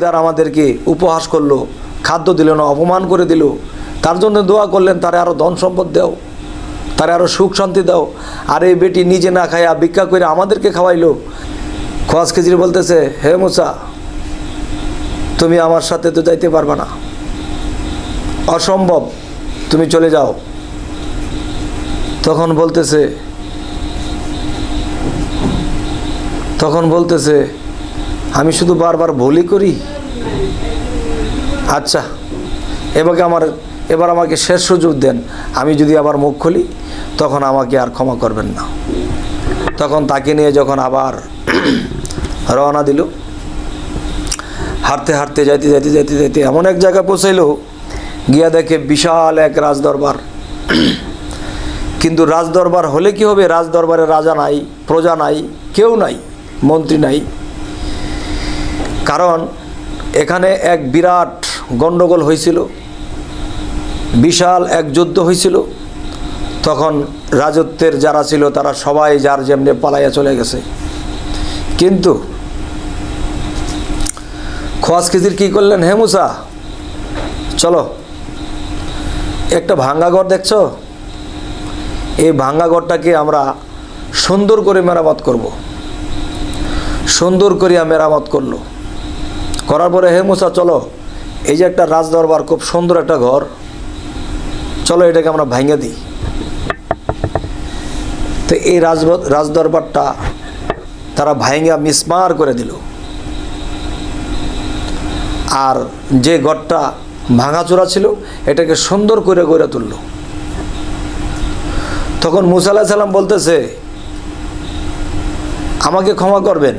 জমিদার আমাদেরকে উপহাস করল, খাদ্য দিল না, অপমান করে দিল। তার জন্য দোয়া করলেন, তারে আরও ধন সম্পদ দাও, তারে আরও সুখ শান্তি দাও। আর এই বেটি নিজে না খাইয়া ভিক্ষা করে আমাদেরকে খাওয়াইলো। খোয়াজ খিচড়ি বলতেছে, হে মুসা, তুমি আমার সাথে তো যাইতে পারবে না। অসম্ভব, তুমি চলে যাও। তখন বলতেছে তখন বলতেছে আমি শুধু বারবার ভুলই করি? আচ্ছা এবারে আমার এবার আমাকে শেষ সুযোগ দেন। আমি যদি আবার মুখ খুলি, তখন আমাকে আর ক্ষমা করবেন না। তখন তাকে নিয়ে যখন আবার রওনা দিল, হাঁটতে হাঁটতে, যাইতে যাইতে যাইতে যাইতে এমন এক জায়গায় পৌঁছাইলো, গিয়া দেখে বিশাল এক রাজদরবার। কিন্তু রাজদরবার হলে কি হবে? রাজদরবারে রাজা নাই, প্রজা নাই, কেউ নাই, মন্ত্রী নাই। কারণ এখানে এক বিরাট গণ্ডগোল হয়েছিল, বিশাল এক যুদ্ধ হয়েছিল। তখন রাজত্বের যারা ছিল তারা সবাই যার যেমনি পালাইয়া চলে গেছে। কিন্তু খোয়াজ খিজির কী করলেন? হে মুসা, চলো, একটা ভাঙ্গা ঘর দেখছ? এই ভাঙ্গা ঘরটাকে আমরা সুন্দর করে মেরামত করব। সুন্দর করিয়া মেরামত করল। করার পরে, হে মুসা, চলো। এই যে একটা রাজদরবার, খুব সুন্দর একটা ঘর। চলো, এটাকে আমরা ভাঙে দিই। তো এই রাজ রাজদরবারটা তারা ভাইঙ্গা মিসমার করে দিল। আর যে ঘরটা ভাঙাচোরা ছিল, এটাকে সুন্দর করে গড়ে তুলল। তখন মুসা আলাহ সাল্লাম বলতেছে, আমাকে ক্ষমা করবেন।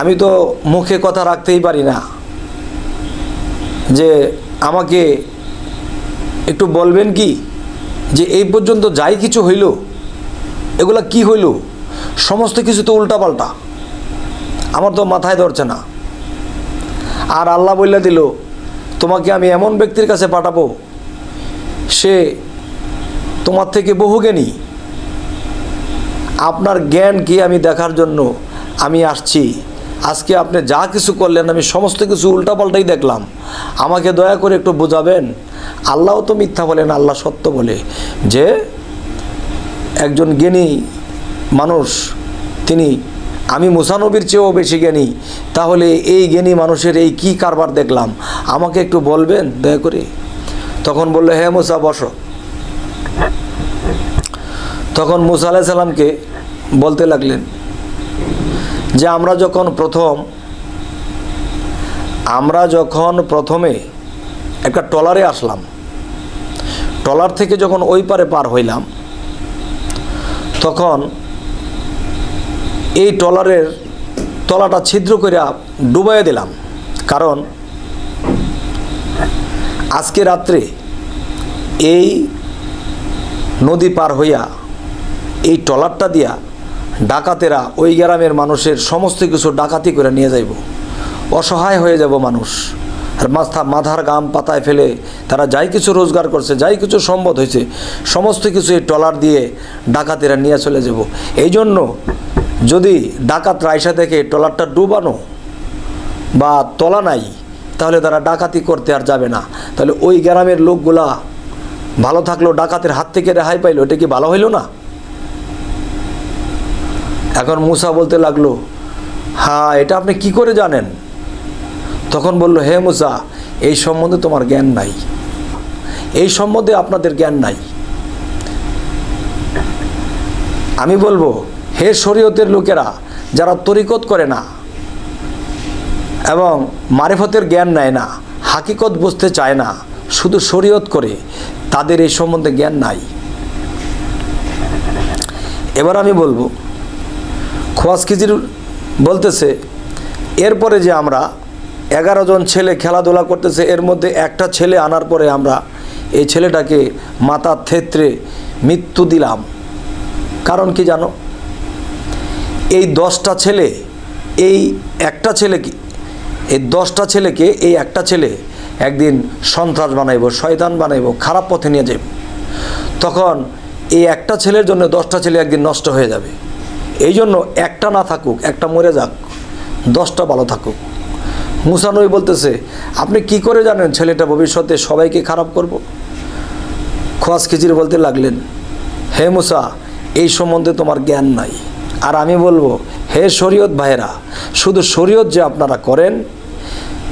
আমি তো মুখে কথা রাখতেই পারি না। যে আমাকে একটু বলবেন কি? যে এই পর্যন্ত যাই কিছু হইল, এগুলা কি হইল? সমস্ত কিছু তো উল্টাপাল্টা। আমার তো মাথায় ধরছে না। আর আল্লাহ বললে দিল, তোমাকে আমি এমন ব্যক্তির কাছে পাঠাবো, সে তোমার থেকে বহু জ্ঞানী আপনার জ্ঞান কি আমি দেখার জন্য আমি আসছি? আজকে আপনি যা কিছু করলেন, আমি সমস্ত কিছু উল্টাপাল্টাই দেখলাম। আমাকে দয়া করে একটু বোঝাবেন। আল্লাহও তো মিথ্যা বলেন, আল্লাহ সত্য বলে। যে একজন জ্ঞানী মানুষ, তিনি, আমি মুসানবির চেয়েও বেশি জ্ঞানী, তাহলে এই জ্ঞানী মানুষের এই কি কারবার দেখলাম? আমাকে একটু বলবেন, দয়া করে? তখন বলল হ্যাঁ মুসা, বসো। তখন মুসা আলাহ সাল্লামকে বলতে লাগলেন যে আমরা যখন প্রথম, আমরা যখন প্রথমে একটা ট্রলারে আসলাম, ট্রলার থেকে যখন ওই পারে পার হইলাম, তখন এই ট্রলারের তলাটা ছিদ্র করে ডুবাইয়ে দিলাম। কারণ আজকে রাত্রে এই নদী পার হইয়া এই ট্রলারটা দিয়া ডাকাতেরা ওই গ্রামের মানুষের সমস্ত কিছু ডাকাতি করে নিয়ে যাইব। অসহায় হয়ে যাব মানুষ। আর মাথা মাথার গাম পাতায় ফেলে তারা যাই কিছু রোজগার করছে, যাই কিছু সম্পদ হয়েছে সমস্ত কিছু এই ট্রলার দিয়ে ডাকাতেরা নিয়ে চলে যাব। এই জন্য যদি ডাকাত রাইসা দেখে ট্রলারটা ডুবানো বা তলা নাই, তাহলে তারা ডাকাতি করতে আর যাবে না। তাহলে ওই গ্রামের লোকগুলা ভালো থাকল, ডাকাতের হাত থেকে রেহাই পাইলো, এটা কি ভালো হইল না? এখন মুসা বলতে লাগল হ্যাঁ এটা আপনি কি করে জানেন? তখন বলল, হে মুসা, এই সম্বন্ধে তোমার জ্ঞান নাই। এই সম্বন্ধে আপনাদের জ্ঞান নাই। আমি বলব, হে শরীয়তের লোকেরা, যারা তরিকত করে না এবং মারেফতের জ্ঞান নেয় না, হাকিকত বুঝতে চায় না, শুধু শরীয়ত করে, তাদের এই সম্বন্ধে জ্ঞান নাই। এবার আমি বলব খোয়াজ খিজির বলতেছে, এরপরে যে আমরা এগারো জন ছেলে খেলাধুলা করতেছে, এর মধ্যে একটা ছেলে আনার পরে আমরা এই ছেলেটাকে মাথার ক্ষেত্রে মৃত্যু দিলাম। কারণ কি জানো? এই দশটা ছেলে, এই একটা ছেলে কি, এই দশটা ছেলেকে এই একটা ছেলে একদিন সন্ত্রাস বানাইব, শয়তান বানাইব, খারাপ পথে নিয়ে যাবে তখন এই একটা ছেলের জন্য দশটা ছেলে একদিন নষ্ট হয়ে যাবে। এই জন্য একটা না থাকুক, একটা মরে যাক, দশটা ভালো থাকুক। মুসানবী বলতেছে, আপনি কি করে জানেন ছেলেটা ভবিষ্যতে সবাইকে খারাপ করব? খোয়াজ খিচির বলতে লাগলেন, হে মুসা, এই সম্বন্ধে তোমার জ্ঞান নাই। আর আমি বলব, হে শরীয়ত ভাইয়েরা, শুধু শরীয়ত যে আপনারা করেন,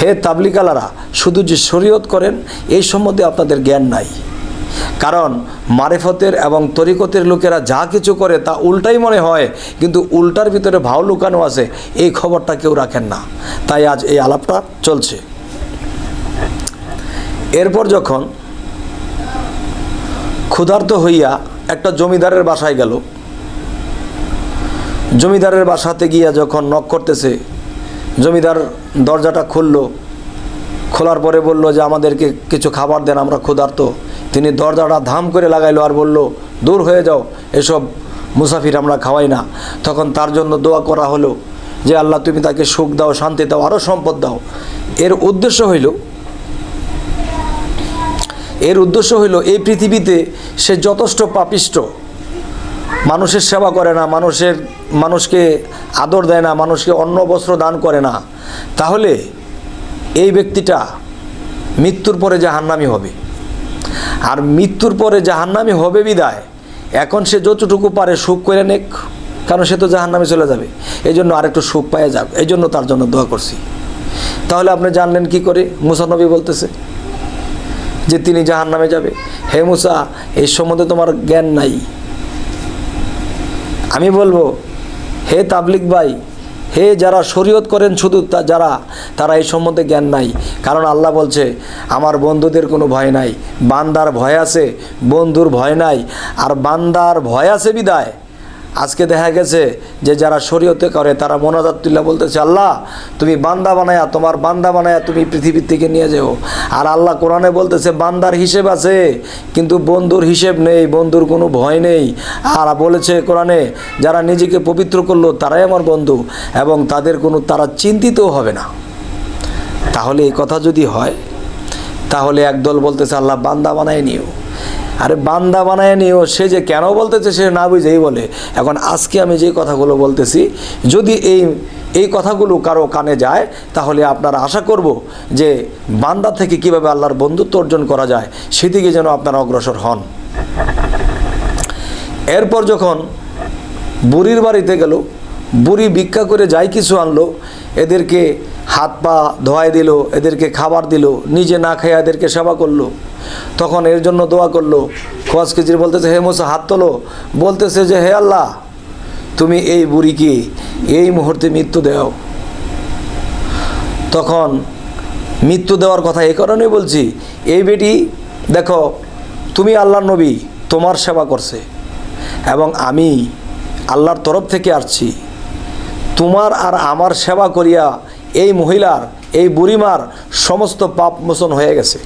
হে তাবলিকালারা শুধু যে শরীয়ত করেন, এই সম্বন্ধে আপনাদের জ্ঞান নাই। কারণ মারেফতের এবং তরিকতের লোকেরা যা কিছু করে তা উল্টাই মনে হয়, কিন্তু উল্টার ভিতরে ভাও লুকানো আছে, এই খবরটা কেউ রাখেন না। তাই আজ এই আলাপটা চলছে। এরপর যখন ক্ষুধার্ত হইয়া একটা জমিদারের বাসায় গেল, জমিদারের বাসাতে গিয়া যখন নক করতেছে, জমিদার দরজাটা খুললো, খোলার পরে বলল যে, আমাদেরকে কিছু খাবার দেন, আমরা ক্ষুধার্ত। তিনি দরজাটা ধাম করে লাগাইলো আর বলল, দূর হয়ে যাও, এসব মুসাফির আমরা খাওয়াই না। তখন তার জন্য দোয়া করা হলো যে, আল্লাহ, তুমি তাকে সুখ দাও, শান্তি দাও আরও সম্পদ দাও। এর উদ্দেশ্য হইল, এর উদ্দেশ্য হইল এই পৃথিবীতে সে যথেষ্ট পাপিষ্ট। মানুষের সেবা করে না, মানুষের, মানুষকে আদর দেয় না, মানুষকে অন্ন বস্ত্র দান করে না। তাহলে এই ব্যক্তিটা মৃত্যুর পরে জাহান্নামি হবে। আর মৃত্যুর পরে জাহান্নামি হবে বিদায়। এখন সে যতটুকু পারে সুখ করে নেক, কারণ সে তো জাহান্নামে চলে যাবে। এই জন্য আরেকটু সুখ পাওয়া যাক এই জন্য তার জন্য দোয়া করছি। তাহলে আপনি জানলেন কি করে? মুসানবী বলতেছে যে তিনি জাহান নামে যাবে। হে মুসা এই সম্বন্ধে তোমার জ্ঞান নাই। আমি বলব, হে তাবলিক ভাই হে যারা শরীয়ত করেন শুধু তা যারা, তারা এই সম্বন্ধে জ্ঞান নাই। কারণ আল্লাহ বলছে, আমার বন্ধুদের কোনো ভয় নাই। বান্দার ভয় আছে, বন্ধুর ভয় নাই। আর বান্দার ভয় আছে বিদায়। আজকে দেখা গেছে যে যারা শরীয়তে করে, তারা মোনাজাতুল্লাহ বলতেছে, আল্লাহ, তুমি বান্দা বানায়া, তোমার বান্দা বানায়া তুমি পৃথিবীর থেকে নিয়ে যাও। আর আল্লাহ কোরআনে বলতেছে, বান্দার হিসেব আছে, কিন্তু বন্ধুর হিসেব নেই, বন্ধুর কোনো ভয় নেই। আর বলেছে কোরআনে, যারা নিজেকে পবিত্র করল, তারাই আমার বন্ধু এবং তাদের কোনো, তারা চিন্তিতও হবে না। তাহলে এই কথা যদি হয়, তাহলে একদল বলতেছে, আল্লাহ, বান্দা বানায় নিও। আরে বান্দা বানায় নিও সে যে কেন বলতেছে সে না বুঝেই বলে। এখন আজকে আমি যে কথাগুলো বলতেছি, যদি এই এই কথাগুলো কারও কানে যায়, তাহলে আপনারা আশা করব যে বান্দা থেকে কীভাবে আল্লাহর বন্ধুত্ব অর্জন করা যায়, সেদিকে যেন আপনারা অগ্রসর হন। এরপর যখন বুড়ির বাড়িতে গেল, বুড়ি ভিক্ষা করে যাই কিছু আনলো, এদেরকে হাত পা ধোয়াই দিল, এদেরকে খাবার দিল, নিজে না খেয়ে এদেরকে সেবা করল। তখন এর জন্য দোয়া করল। খোয়াজ কেজির বলতেছে, হে মোসা, হাত তোলো। বলতেছে যে, হে আল্লাহ, তুমি এই বুড়িকে এই মুহূর্তে মৃত্যু দেও। তখন মৃত্যু দেওয়ার কথা এই কারণেই বলছি, এই বেটি, দেখো, তুমি আল্লাহর নবী, তোমার সেবা করছে এবং আমি আল্লাহর তরফ থেকে আসছি। তোমার আর আমার সেবা করিয়া এই মহিলার, এই বুড়িমার সমস্ত পাপ মোচন হয়ে গেছে।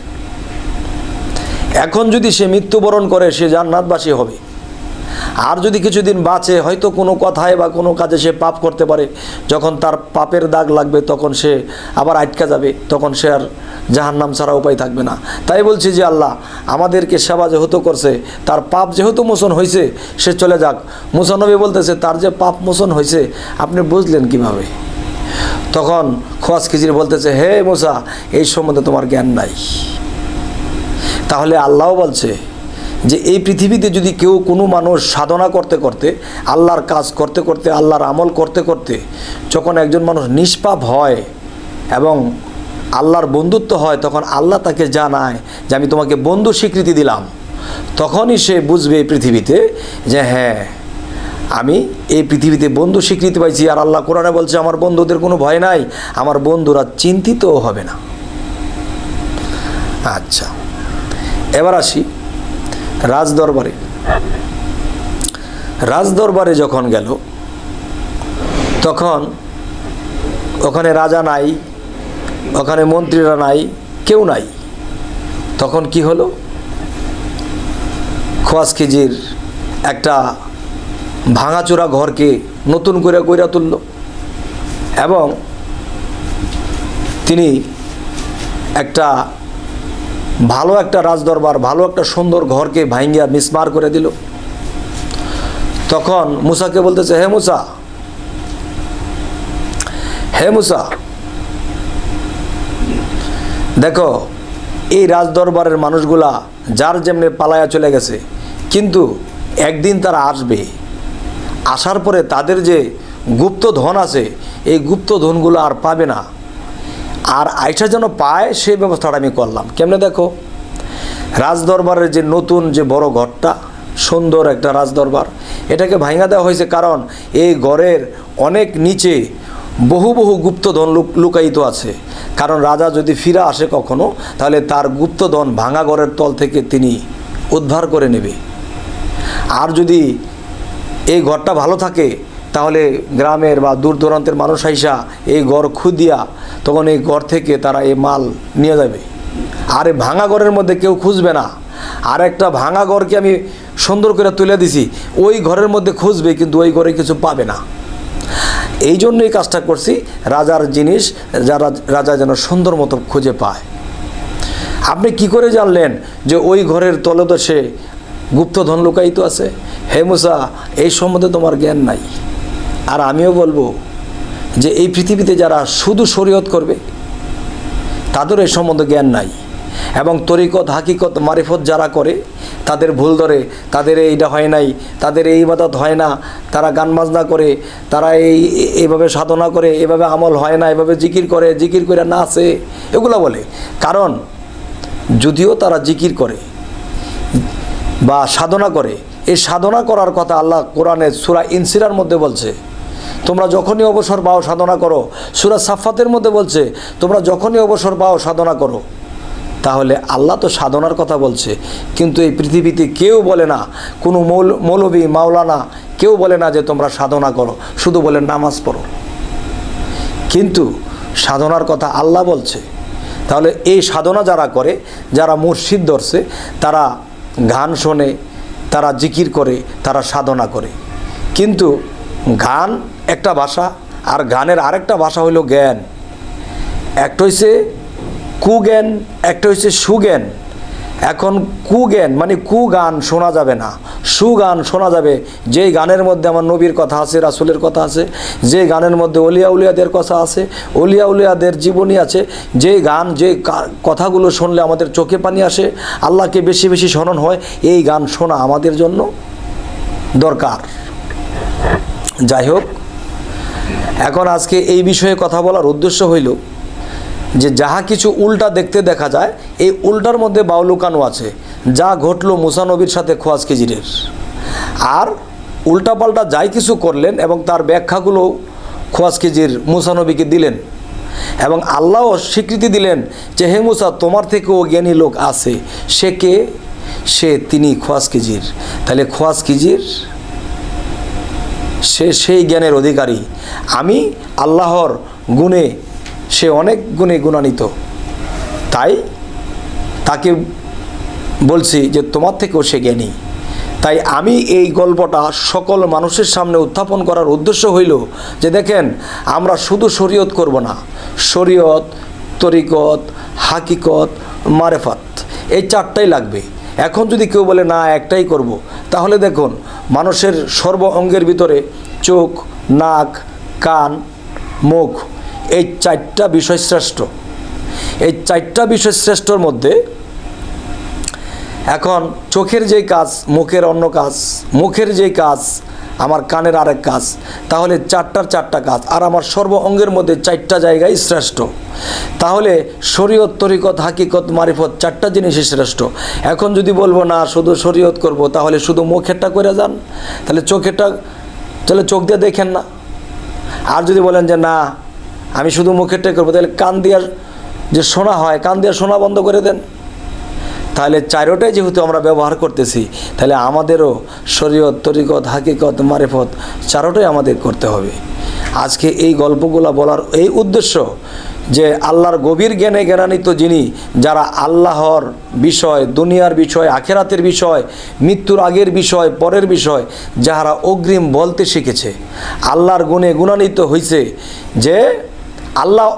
এখন যদি সে মৃত্যুবরণ করে, সে জান্নাতবাসী হবে। আর যদি কিছুদিন বাঁচে, হয়তো কোনো কথায় বা কোনো কাজে সে পাপ করতে পারে। যখন তার পাপের দাগ লাগবে, তখন সে আবার আটকা যাবে। তখন সে আর জাহান্নাম ছাড়া উপায় থাকবে না। তাই বলছি যে আল্লাহ, আমাদেরকে সেবা যেহেতু করছে, তার পাপ যেহেতু মোচন হয়েছে সে চলে যাক। মুসানবী বলতেছে, তার যে পাপ মোচন হয়েছে আপনি বুঝলেন কীভাবে? তখন খোয়াজ খিজির বলতেছে, হে মোসা, এই সম্বন্ধে তোমার জ্ঞান নাই। তাহলে আল্লাহ বলছে যে, এই পৃথিবীতে যদি কেউ কোনো মানুষ সাধনা করতে করতে, আল্লাহর কাজ করতে করতে, আল্লাহর আমল করতে করতে যখন একজন মানুষ নিষ্পাপ হয় এবং আল্লাহর বন্ধুত্ব হয়, তখন আল্লাহ তাকে জানায় যে, আমি তোমাকে বন্ধু স্বীকৃতি দিলাম। তখনই সে বুঝবে এই পৃথিবীতে যে হ্যাঁ আমি এই পৃথিবীতে বন্ধু স্বীকৃতি পাইছি আর আল্লাহ কোরআনে বলছে, আমার বন্ধুদের কোনো ভয় নাই, আমার বন্ধুরা চিন্তিতও হবে না। আচ্ছা এবার আসি রাজদরবারে। রাজদরবারে যখন গেল, তখন ওখানে রাজা নাই, ওখানে মন্ত্রীরা নাই, কেউ নাই। তখন কি হলো? খোয়াজ খিজির একটা ভাঙাচোরা ঘরকে নতুন করে কইরা তুলল এবং তিনি একটা ভালো একটা রাজদরবার, ভালো একটা সুন্দর ঘরকে ভাঙ্গিয়া মিসমার করে দিল। তখন মুসাকে বলতেছে, হে মুসা হে মুসা, দেখো, এই রাজদরবারের মানুষগুলা যার যেমনি পালায়া চলে গেছে, কিন্তু একদিন তারা আসবে। আসার পরে তাদের যে গুপ্ত ধন আছে, এই গুপ্ত ধনগুলো আর পাবে না। আর আইসা যেন পায়, সেই ব্যবস্থাটা আমি করলাম। কেমনে দেখো? রাজদরবারের যে নতুন যে বড় ঘরটা, সুন্দর একটা রাজদরবার, এটাকে ভাঙা দেওয়া হয়েছে কারণ এই ঘরের অনেক নিচে বহু বহু গুপ্তধন লুক- লুকায়িত আছে। কারণ রাজা যদি ফিরে আসে কখনো, তাহলে তার গুপ্তধন ভাঙা ঘরের তল থেকে তিনি উদ্ধার করে নেবে। আর যদি এই ঘরটা ভালো থাকে, তাহলে গ্রামের বা দূর দূরান্তের মানুষ আইসা এই ঘর খুদিয়া তখন এই ঘর থেকে তারা এই মাল নিয়ে যাবে। আর এই ভাঙা ঘরের মধ্যে কেউ খুঁজবে না। আর একটা ভাঙা ঘরকে আমি সুন্দর করে তুলে দিছি, ওই ঘরের মধ্যে খুঁজবে কিন্তু ওই ঘরে কিছু পাবে না। এই জন্যই কাজটা করছি, রাজার জিনিস যারা, রাজা যেন সুন্দর মতো খুঁজে পায়। আপনি কি করে জানলেন যে ওই ঘরের তলদেশে গুপ্তধন লুকায়িত আছে। হে মুসা, এই সম্বন্ধে তোমার জ্ঞান নাই। আর আমিও বলব যে এই পৃথিবীতে যারা শুধু শরীয়ত করবে, তাদের এই সম্বন্ধে জ্ঞান নাই। এবং তরিকত, হাকিকত, মারিফত যারা করে, তাদের ভুল ধরে, তাদের এইটা হয় নাই, তাদের এই ইবাদত হয় না, তারা গান বাজনা করে, তারা এই এইভাবে সাধনা করে, এভাবে আমল হয় না, এভাবে জিকির করে জিকির করে না নাচে এগুলো বলে। কারণ যদিও তারা জিকির করে বা সাধনা করে। এই সাধনা করার কথা আল্লাহ কোরআনে সুরা ইনসিরার মধ্যে বলছে। তোমরা যখনই অবসর পাও সাধনা করো। সুরা সাফাতের মধ্যে বলছে, তোমরা যখনই অবসর পাও সাধনা করো। তাহলে আল্লাহ তো সাধনার কথা বলছে। কিন্তু এই পৃথিবীতে কেউ বলে না, কোনো মৌল, মৌলবী, মাওলানা কেউ বলে না যে তোমরা সাধনা করো, শুধু বলে নামাজ পড়ো। কিন্তু সাধনার কথা আল্লাহ বলছে। তাহলে এই সাধনা যারা করে, যারা মুর্শিদ ধরছে, তারা গান শোনে, তারা জিকির করে, তারা সাধনা করে। কিন্তু গান একটা ভাষা, আর গানের আরেকটা ভাষা হলো জ্ঞান। একটা হচ্ছে কুজ্ঞান, একটা হচ্ছে সুজ্ঞান। এখন কুজ্ঞান মানে কুগান শোনা যাবে না। সুগান শোনা যাবে। যেই গানের মধ্যে আমার নবীর কথা আছে, রাসুলের কথা আছে যে গানের মধ্যে অলিয়া উলিয়াদের কথা আছে, অলিয়া উলিয়াদের জীবনী আছে যে গান যে কথাগুলো শুনলে আমাদের চোখে পানি আসে, আল্লাহকে বেশি বেশি স্মরণ হয়, এই গান শোনা আমাদের জন্য দরকার। যাই হোক, এখন আজকে এই বিষয়ে কথা বলার উদ্দেশ্য হইল যে যাহা কিছু উল্টা দেখতে দেখা যায়, এই উল্টার মধ্যে বাউলুকানো আছে, যা ঘটলো মুসানবীর সাথে খোয়াজ কেজিরের আর উল্টাপাল্টা যাই কিছু করলেন এবং তার ব্যাখ্যাগুলো খোয়াজ কেজির মুসানবীকে দিলেন এবং আল্লাহও স্বীকৃতি দিলেন যে, হে মুসা, তোমার থেকেও জ্ঞানী লোক আছে, সে কে? সে তিনি খোয়াজ কেজির তাহলে খোয়াজ কেজির সে সেই জ্ঞানের অধিকারী। আমি আল্লাহর গুণে সে অনেক গুণে গুণান্বিত। তাই তাকে বলছি যে তোমার থেকেও সে জ্ঞানী। তাই আমি এই গল্পটা সকল মানুষের সামনে উত্থাপন করার উদ্দেশ্য হইল যে দেখেন, আমরা শুধু শরীয়ত করব না। শরীয়ত, তরিকত, হাকিকত, মারেফাত, এই চারটাই লাগবে। এখন যদি কেউ বলে, না, একটাই করব। তাহলে দেখুন, মানুষের সর্ব অঙ্গের ভিতরে চোখ, নাক, কান, মুখ এই চারটা বিষয় শ্রেষ্ঠ। এই চারটা বিষয় শ্রেষ্ঠর মধ্যে এখন চোখের যেই কাজ, মুখের অন্য কাজ, মুখের যেই কাজ, আমার কানের আরেক কাজ, তাহলে চারটার চারটা কাজ, আর আমার সর্ব অঙ্গের মধ্যে চারটা জায়গায় শ্রেষ্ঠ। তাহলে শরীয়ত, তরিকত, হাকিকত, মারিফত চারটা জিনিসই শ্রেষ্ঠ। এখন যদি বলব, না, শুধু শরীয়ত করব, তাহলে শুধু মুখেরটা করে যান, তাহলে চোখেরটা, তাহলে চোখ দিয়ে দেখেন না। আর যদি বলেন যে, না আমি শুধু মুখেরটাই করব। তাহলে কান দেওয়ার যে শোনা হয় কান দিয়ে শোনা বন্ধ করে দেন। তাহলে চারোটাই যেহেতু আমরা ব্যবহার করতেছি, তাহলে আমাদেরও শরীয়ত, তরিকত, হাকিকত, মারেফত, চারোটাই আমাদের করতে হবে। আজকে এই গল্পগুলো বলার এই উদ্দেশ্য যে আল্লাহর গভীর জ্ঞানে জ্ঞানান্বিত যিনি, যারা আল্লাহর বিষয়, দুনিয়ার বিষয়, আখেরাতের বিষয়, মৃত্যুর আগের বিষয়, পরের বিষয়, যাহারা অগ্রিম বলতে শিখেছে, আল্লাহর গুণে গুণান্বিত হয়েছে যে আল্লাহ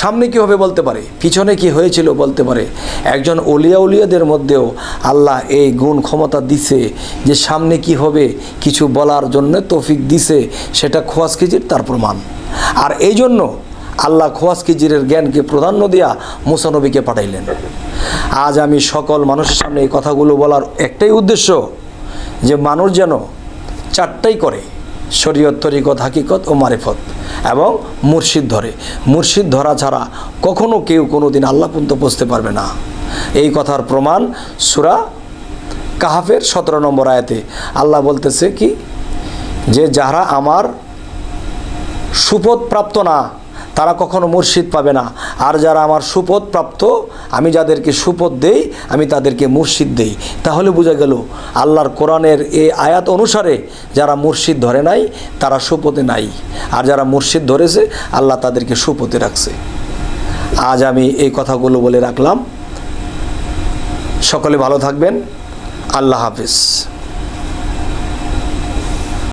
সামনে কী হবে বলতে পারে? পিছনে কি হয়েছিল বলতে পারে? একজন অলিয়া উলিয়াদের মধ্যেও আল্লাহ এই গুণ ক্ষমতা দিছে যে সামনে কি হবে কিছু বলার জন্য তৌফিক দিছে, সেটা খোয়াজ কেজির তার প্রমাণ। আর এই জন্য আল্লাহ খোয়াজ কিজিরের জ্ঞানকে প্রাধান্য দিয়া মুসানবীকে পাঠাইলেন। আজ আমি সকল মানুষের সামনে এই কথাগুলো বলার একটাই উদ্দেশ্য যে মানুষ যেন চারটাই করে। শরীয়ত তরিকত, হাকিকত ও মারিফত এবং মুর্শিদ ধরে। মুর্শিদ ধরা ছাড়া কখনো কেউ কোনো দিন আল্লাহ পর্যন্ত পৌঁছতে পারবে না। এই কথার প্রমাণ সুরা কাহাফের সতেরো নম্বর আয়াতে আল্লাহ বলতেছে কি? যে যারা আমার সুপথ প্রাপ্ত না তারা কখনো মুর্শিদ পাবে না। আর যারা আমার সুপথ প্রাপ্ত, আমি যাদেরকে সুপথ দেই, আমি তাদেরকে মুর্শিদ দেই। তাহলে বোঝা গেল, আল্লাহর কোরআনের এই আয়াত অনুসারে যারা মুর্শিদ ধরে নাই, তারা সুপথে নাই। আর যারা মুর্শিদ ধরেছে, আল্লাহ তাদেরকে সুপথে রাখছে। আজ আমি এই কথাগুলো বলে রাখলাম। সকলে ভালো থাকবেন। আল্লাহ হাফিজ।